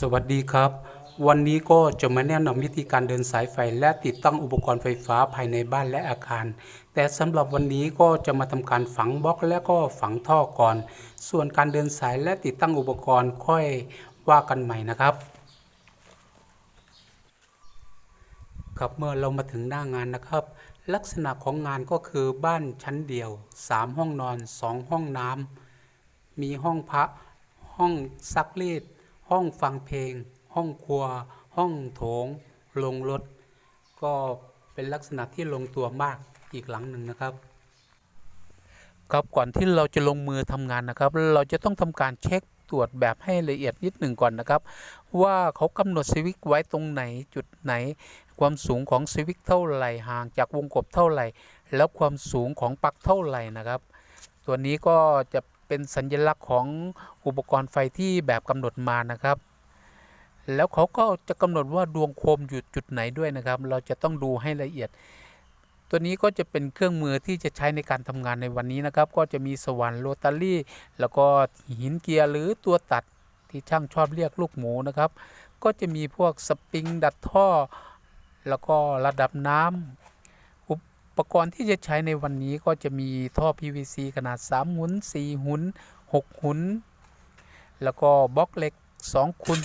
สวัสดีครับ วันนี้ก็จะมาแนะนำวิธีการเดินสายไฟและติดตั้งอุปกรณ์ไฟฟ้าภายในบ้านและอาคาร แต่สำหรับวันนี้ก็จะมาทำการฝังบล็อกและก็ฝังท่อก่อน ส่วนการเดินสายและติดตั้งอุปกรณ์ค่อยว่ากันใหม่นะครับ ครับเมื่อเรามาถึงหน้างานนะครับ ลักษณะของงานก็คือบ้านชั้นเดียว 3 ห้องนอน 2 ห้องน้ำมีห้องพระห้องซักรีด ห้องฟังเพลง ห้องครัว ห้องโถงโรงรถ ก็เป็นลักษณะที่ลงตัวมากอีกหลังหนึ่งนะครับ ครับก่อนที่เราจะลงมือทำงานนะครับ เราจะต้องทำการเช็คตรวจแบบให้ละเอียดนิดหนึ่งก่อนนะครับ ว่าเขากำหนดสวิตช์ไว้ตรงไหนจุดไหน ความสูงของสวิตช์เท่าไหร่ห่างจากวงกบเท่าไหร่ แล้วความสูงของปลั๊กเท่าไหร่นะครับ ตัวนี้ก็จะ เป็นสัญลักษณ์ของอุปกรณ์ไฟที่แบบกำหนดมานะครับ แล้วเขาก็จะกำหนดว่าดวงโคมอยู่จุดไหนด้วยนะครับ เราจะต้องดูให้ละเอียด ตัวนี้ก็จะเป็นเครื่องมือที่จะใช้ในการทำงานในวันนี้นะครับ ก็จะมีสว่านโรตารี่ แล้วก็หินเกียร์หรือตัวตัดที่ช่างชอบเรียกลูกหมูนะครับ ก็จะมีพวกสปริงดัดท่อ แล้วก็ระดับน้ำอุ ปกรณ์ที่จะใช้ในวันนี้ก็จะมีท่อ PVC ขนาด 3 หุน 4 หุน 6 หุน แล้วก็บล็อกเหล็ก2คูณ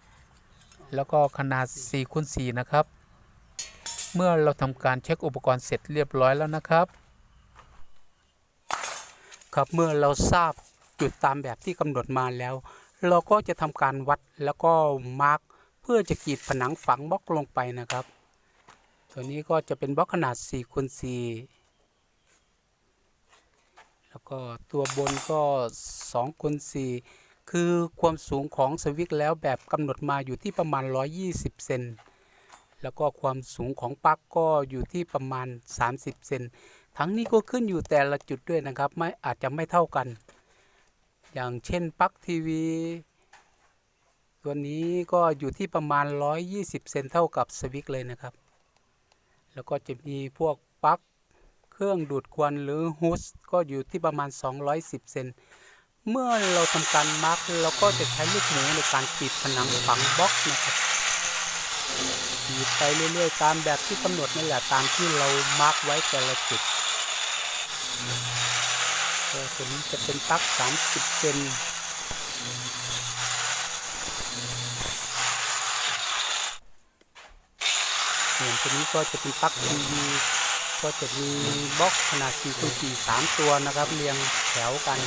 4แล้วก็ขนาด4คูณ4นะครับ เมื่อเราทำการเช็คอุปกรณ์เสร็จเรียบร้อยแล้วนะครับ ครับเมื่อเราทราบจุดตามแบบที่กำหนดมาแล้ว เราก็จะทำการวัดแล้วก็มาร์กเพื่อจะกรีดผนังฝังบล็อกลงไปนะครับ ตัวนี้ก็จะเป็นบล็อกขนาด4คูณ4แล้วก็ตัวบนก็2คูณ4คือความสูงของสวิกแล้วแบบกำหนดมาอยู่ที่ประมาณ 120 เซนแล้วก็ความสูงของปลั๊กก็อยู่ที่ประมาณ 30 เซนทั้งนี้ก็ขึ้นอยู่แต่ละจุดด้วยนะครับ ไม่อาจจะไม่เท่ากัน อย่างเช่นปลั๊กทีวี ตัวนี้ก็อยู่ที่ประมาณ 120 เซนเท่ากับสวิกเลยนะครับ แล้วก็จะมีพวกปลั๊กเครื่องดูดควันหรือฮุสก็อยู่ที่ประมาณ 210 เซน เมื่อเราทำการมาร์กเราก็จะใช้ลูกหมูในการปิดผนังฝังบล็อกนะครับปิดไปเรื่อยๆ ตามแบบที่กำหนดนั่นแหละตามที่เรามาร์กไว้แต่ละจุดตัวนี้จะเป็นปลั๊ก30 เซน ส่วน ตัวนี้ก็จะเป็นปลั๊กทีวีก็จะมีบล็อกขนาด4คูณ4 3ตัวนะครับ เรียงแถวกัน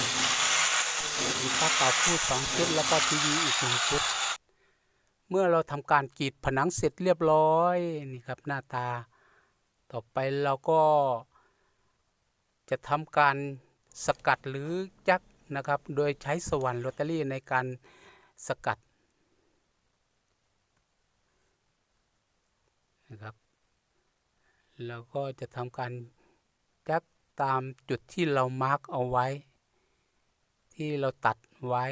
มีปลั๊กเก่าพูด2ชุดแล้วก็ทีวีอีกหนึ่งชุด เมื่อเราทำการกรีดผนังเสร็จเรียบร้อยนี่ครับหน้าตา ต่อไปเราก็จะทำการสกัดหรือจักนะครับ โดยใช้สว่านโรตารี่ในการสกัดนะครับ แล้วก็จะทำการจักตามจุดที่เรามาร์กเอาไว้ ที่เราตัดไว้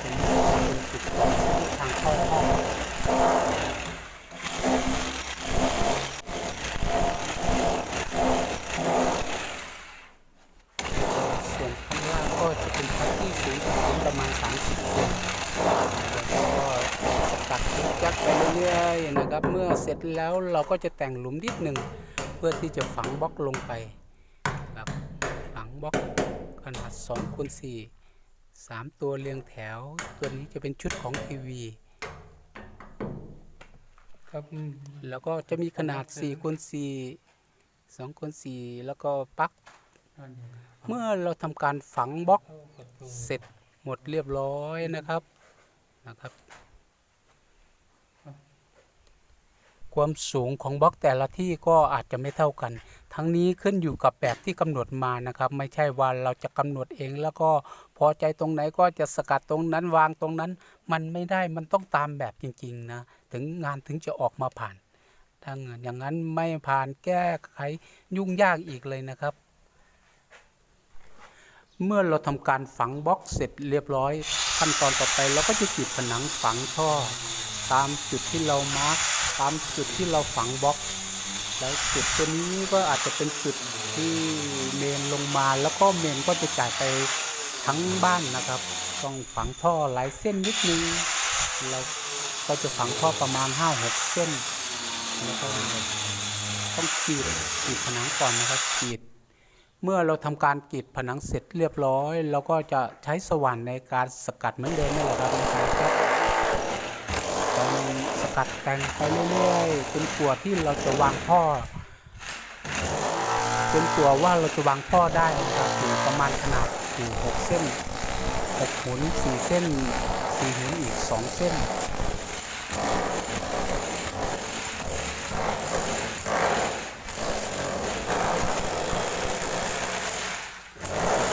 เป็นจุดของทางเข้าห้อง ส่วนข้าง ล่างก็จะเป็นพักที่สูงถึงประมาณ 30เซนแล้วก็ตัดจิ๊กจักไปเรื่อยๆนะครับ เมื่อเสร็จแล้วเราก็จะแต่งหลุมนิดหนึ่งเพื่อที่จะฝังบล็อกลงไปครับฝังบล็อกขนาด2คูณ4 3 ตัวเรียงแถว ตัวนี้จะเป็นชุดของทีวีครับแล้วก็จะมีขนาด4คูณ4 2คูณ4แล้วก็ปลั๊ก เมื่อเราทำการฝังบล็อกเสร็จหมดเรียบร้อยนะครับนะครับความสูงของบล็อกแต่ละที่ก็อาจจะไม่เท่ากัน ทั้งนี้ขึ้นอยู่กับแบบที่กำหนดมานะครับ ไม่ใช่ว่าเราจะกำหนดเอง แล้วก็พอใจตรงไหนก็จะสกัดตรงนั้นวางตรงนั้น มันไม่ได้มันต้องตามแบบจริงๆนะถึงงานถึงจะออกมาผ่านถ้าอย่างนั้นไม่ผ่านแก้ไขยุ่งยากอีกเลยนะครับ เมื่อเราทำการฝังบล็อกเสร็จเรียบร้อย ขั้นตอนต่อไปเราก็จะกรีดผนังฝังท่อ ตามจุดที่เรามาร์กตามจุดที่เราฝังบล็อก แล้วจุดตัวนี้ก็อาจจะเป็นจุดที่เมนลงมา แล้วก็เมนก็จะจ่ายไปทั้งบ้านนะครับ ต้องฝังท่อหลายเส้นนิดนึงเราก็จะฝังท่อประมาณ5-6เส้นแล้วก็ต้องกรีดกรีดผนังก่อนนะครับกรีด เมื่อเราทำการกรีดผนังเสร็จเรียบร้อย เราก็จะใช้สว่านในการสกัดเหมือนเดิมนี่แหละครับในการครับต้องสกัดแต่งไปเรื่อยๆจนกว่าที่เราจะวางท่อจนกว่าว่าเราจะวางท่อได้นะครับอยู่ประมาณขนาดอยู่6เส้น6หุน4เส้น4หุนอีก 2 เส้น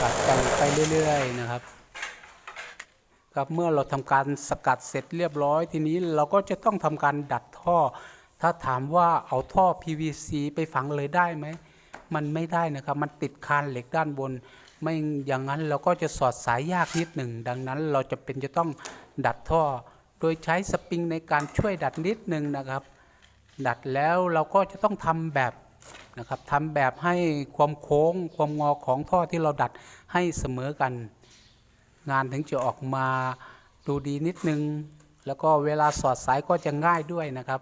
สกัดแต่งไป เรื่อยๆนะครับ ครับเมื่อเราทำการสกัดเสร็จเรียบร้อย ทีนี้เราก็จะต้องทำการดัดท่อ ถ้าถามว่าเอาท่อ PVC ไปฝังเลยได้ไหม มันไม่ได้นะครับ มันติดคานเหล็กด้านบน ไม่อย่างนั้นเราก็จะสอดสายยากนิดหนึ่ง ดังนั้นเราจะเป็นจะต้องดัดท่อ โดยใช้สปริงในการช่วยดัดนิดหนึ่งนะครับ ดัดแล้วเราก็จะต้องทำแบบ นะครับทำแบบให้ความโค้งความงอของท่อที่เราดัดให้เสมอกัน งานถึงจะออกมาดูดีนิดนึง แล้วก็เวลาสอดสายก็จะง่ายด้วยนะครับ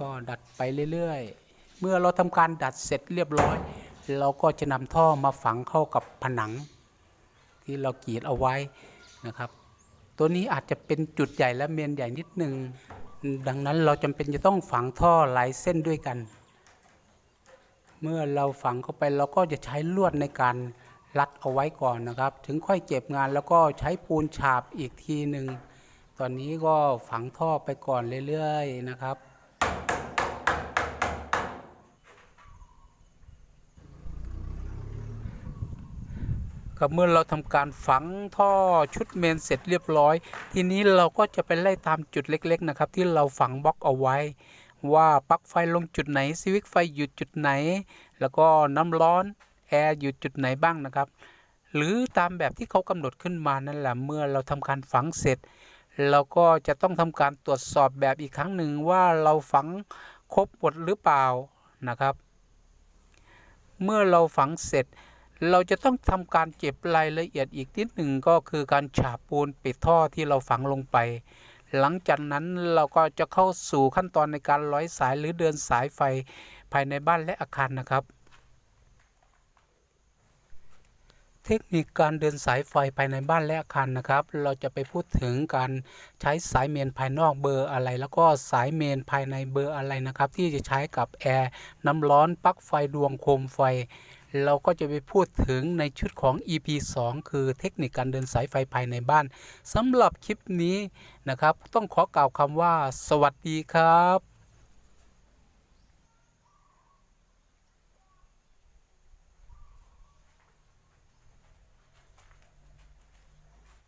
ก็ดัดไปเรื่อยๆ เมื่อเราทำการดัดเสร็จเรียบร้อย เราก็จะนำท่อมาฝังเข้ากับผนัง ที่เรากรีดเอาไว้นะครับ ตัวนี้อาจจะเป็นจุดใหญ่และเมนใหญ่นิดนึง ดังนั้นเราจำเป็นจะต้องฝังท่อหลายเส้นด้วยกัน เมื่อเราฝังเข้าไปเราก็จะใช้ลวดในการรัดเอาไว้ก่อนนะครับ ถึงค่อยเก็บงานแล้วก็ใช้ปูนฉาบอีกทีหนึ่ง ตอนนี้ก็ฝังท่อไปก่อนเรื่อยๆนะครับับเมื่อเราทำการฝังท่อชุดเมนเสร็จเรียบร้อย ทีนี้เราก็จะไปไล่ตามจุดเล็ก ๆ นะครับ ที่เราฝังบล็อกเอาไว้ ว่าปลั๊กไฟลงจุดไหนสวิตช์ไฟอยู่จุดไหน แล้วก็น้ำร้อนแอร์อยู่จุดไหนบ้างนะครับ หรือตามแบบที่เขากำหนดขึ้นมานั่นแหละเมื่อเราทำการฝังเสร็จ เราก็จะต้องทำการตรวจสอบแบบอีกครั้งหนึ่งว่าเราฝังครบหมดหรือเปล่านะครับ เมื่อเราฝังเสร็จ เราจะต้องทำการเก็บรายละเอียดอีกนิดหนึ่งก็คือการฉาบปูนปิดท่อที่เราฝังลงไป หลังจากนั้นเราก็จะเข้าสู่ขั้นตอนในการร้อยสายหรือเดินสายไฟภายในบ้านและอาคารนะครับ เทคนิคการเดินสายไฟภายในบ้านและอาคารนะครับ เราจะไปพูดถึงการใช้สายเมนภายนอกเบอร์อะไร แล้วก็สายเมนภายในเบอร์อะไรนะครับ ที่จะใช้กับแอร์น้ำร้อนปลั๊กไฟดวงโคมไฟ เราก็จะไปพูดถึงในชุดของ EP 2 คือเทคนิคการเดินสายไฟภายในบ้านสำหรับคลิปนี้นะครับ ต้องขอกล่าวคำว่า สวัสดีครับ